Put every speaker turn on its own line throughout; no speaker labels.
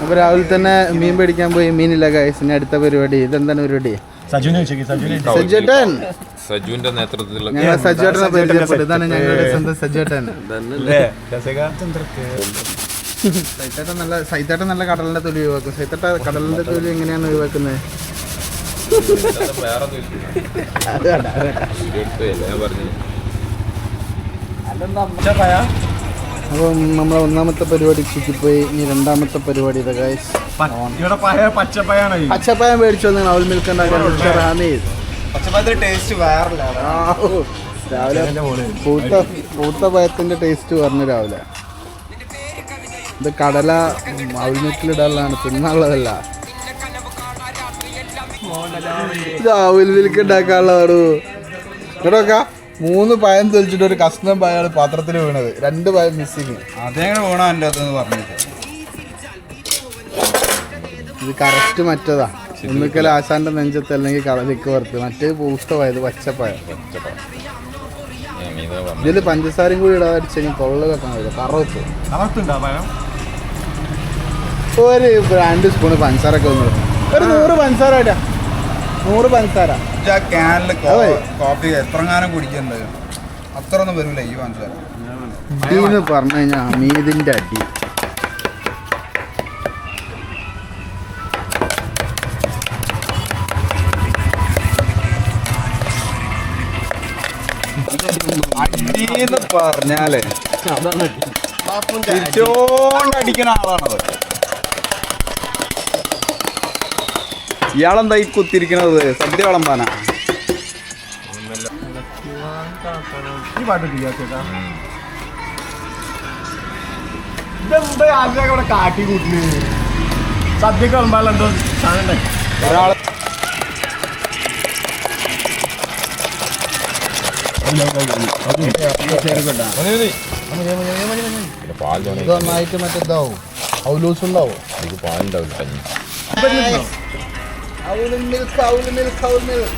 അപ്പൊ രാവിലെ തന്നെ മീൻ പിടിക്കാൻ പോയി. മീനില്ല ഗൈസ് ഇനി അടുത്ത പരിപാടി. ഇതെന്താണ് പരിപാടി? സജുട്ടൻ
സജുവിന്റെ നേതൃത്വത്തിൽ
ഞങ്ങൾ പരിചയപ്പെട്ടു ഇതാണ് ഞങ്ങളുടെ സ്വന്തം സജ്ജേട്ടൻ. സൈത്തേട്ടൻ നല്ല സൈത്തേട്ടൻ നല്ല കടലിന്റെ തൊലി ഒഴിവാക്കും. സൈത്തേട്ട കടലിന്റെ തൊലി എങ്ങനെയാണ് ഒഴിവാക്കുന്നത്?
വേറെ
അപ്പം നമ്മളെ ഒന്നാമത്തെ പരിപാടി ചുറ്റിപ്പോയി ഇനി രണ്ടാമത്തെ പരിപാടി ഇതാ ഗൈസ് പച്ചപ്പായം മേടിച്ചു വന്നു അവൽ മിൽക്ക്. രാവിലെ പൂത്ത പൂത്ത ടേസ്റ്റ് പറഞ്ഞു രാവിലെ. ഇത് കടല അവൽ മിൽക്കിലിടാനാണ് തിന്നാനുള്ളതല്ല. ഇത് അവൽ മിൽക്ക് ഉണ്ടാക്കാനുള്ളതാണ് കേട്ടോക്ക മൂന്ന് പഴം തൊലിച്ചിട്ട് ഒരു കഷ്ണം പഴമാണ് പാത്രത്തിൽ വീണത്. രണ്ട് പഴം മിസ്സിങ്
അതെങ്ങനെ വീണാ എന്റെ അകത്തുനിന്ന് പറഞ്ഞത്
ഇത് കറക്റ്റ് മറ്റതാ. ഒന്നിക്കൽ ആശാന്റെ നെഞ്ചത്ത് അല്ലെങ്കിൽ കളരിക്ക് വറുത്ത് മറ്റേ പൂഷ്ടമായത് പച്ചപ്പഴം ഇതിൽ പഞ്ചസാരയും കൂടി ഇടാതെ അടിച്ചെങ്കിൽ തൊള്ള വെക്കാൻ കഴിയില്ല. കറവത്ത് ഒരു രണ്ട് സ്പൂണ് പഞ്ചസാര ഒക്കെ ഒന്ന് ഒരു നൂറ് പഞ്ചസാര ഇടാ. നൂറ് പഞ്ചസാര
ആ ക്യാനിൽ
അതെ.
കോഫി എത്രങ്ങാനും കുടിക്കുന്നുണ്ട് അത്ര ഒന്നും വരില്ല ഈ പഞ്ചസാര
അടിന്ന് പറഞ്ഞു കഴിഞ്ഞാൽ അമീതിന്റെ അടി.
അടീന്ന് പറഞ്ഞാലേ തിരിച്ചോണ്ട് അടിക്കുന്ന ആളാണത്. ഇയാളെന്താ ഈ കുത്തിരിക്കണത് സദ്യ വിളമ്പാന. ഈ പാട്ട് ഇവിടെ കാട്ടി കൂട്ടിന്? സദ്യക്ക്
ഒരാൾ നന്നായിട്ട് ഔലൂസ് ഉണ്ടാവും.
പാലുണ്ടാവില്ല.
ഔൽ മിൽക്ക് ഔൽ മിൽക്ക് ഔൽ മിൽക്ക്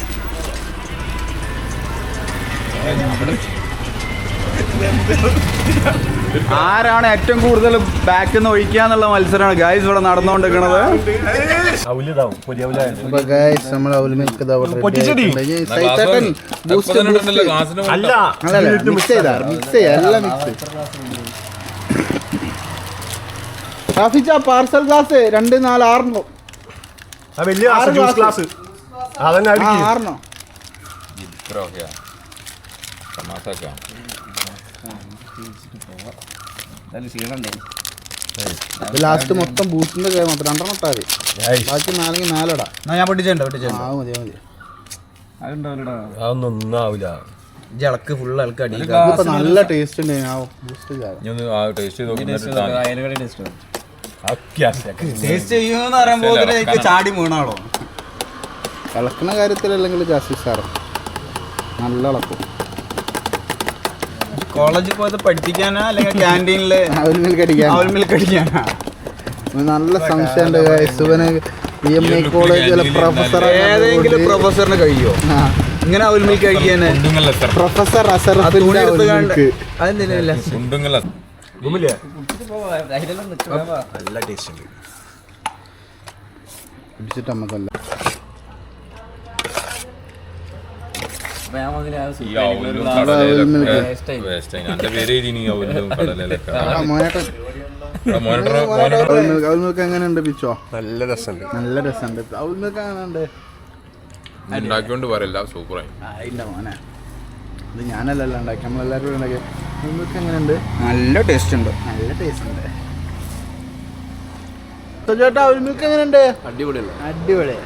ആരാണ് ഏറ്റവും കൂടുതൽ ബാക്കിൽ നിന്ന് ഒഴിക്കുക എന്നുള്ള മത്സരമാണ് ഗായ്സ് ഇവിടെ
മിക്സ് പാർസൽ ഗ്ലാസ് രണ്ട് നാല് ആറെണ്ണം
വലിയ
ആറ്
ജ്യൂസ്
ഗ്ലാസ്.
അതന്നെ
ആ ആറെണ്ണം. ലാസ്റ്റ് മൊത്തം ബൂസ്റ്റിന്റെ കേ മാത്രം. രണ്ടെണ്ണം ഇട്ടാ മതി. ബാക്കി നാലെങ്കിൽ നാലടാ.
ഞാൻ പൊട്ടിച്ചുണ്ടോ പൊട്ടിച്ചുണ്ടോ.
ആ മതി മതി.
അതൊന്നും ആവില്ല
ജളക്ക് ഫുൾ ആൾക്കാടി
ഇതിപ്പോ നല്ല ടേസ്റ്റ് ഉണ്ട്. ആ ബൂസ്റ്റ്
ഇനി ഒന്ന് ആ ടേസ്റ്റ് ചെയ്ത് നോക്കി.
ടേസ്റ്റ് ചെയ്യുമെന്ന് പറയുമ്പോൾ എനിക്ക് ചാടി വീണാളോ
ഇളക്കണ കാര്യത്തിലല്ലെങ്കിൽ ജാസ്തി സാറ് നല്ല ഇളക്കും
കോളേജിൽ പോയത് പഠിപ്പിക്കാനാ അല്ലെങ്കിൽ ക്യാന്റീനിൽ
അവൽ മിൽക്ക് അടിക്കാൻ
അവൽ മിൽക്ക് അടിക്കാനാ
നല്ല സംശയമുണ്ട്. ഇവന് ഇ എം ഐ കോളേജിലെ പ്രൊഫസർ
ഏതെങ്കിലും പ്രൊഫസറിന് കഴിയോ? ഇങ്ങനെ അവൽ മിൽക്ക്. കഴിക്കാന്
പ്രൊഫസർ അസർ
അതെന്തിനല്ല
നല്ല ടേസ്റ്റ് ഉണ്ട്.
പിടിച്ചിട്ട് നമുക്കല്ല എങ്ങനെയുണ്ട് പിച്ചോ?
നല്ല രസമുണ്ട്.
നല്ല രസമുണ്ട്. അവൽ മിൽക്ക് എങ്ങനെയുണ്ട്?
ഉണ്ടാക്കിക്കൊണ്ട് പറയല്ല സൂപ്പറായി
മോനെ. ഇത് ഞാനല്ലല്ലോ ഉണ്ടാക്കി നമ്മളെല്ലാവരും കൂടി ഉണ്ടാക്കി എങ്ങനെയുണ്ട്?
നല്ല ടേസ്റ്റ് ഉണ്ട്.
നല്ല ടേസ്റ്റ് ഉണ്ട്. ചേട്ടാ അവൽ മിൽക്ക് എങ്ങനെയുണ്ട്? അടിപൊളി അടിപൊളി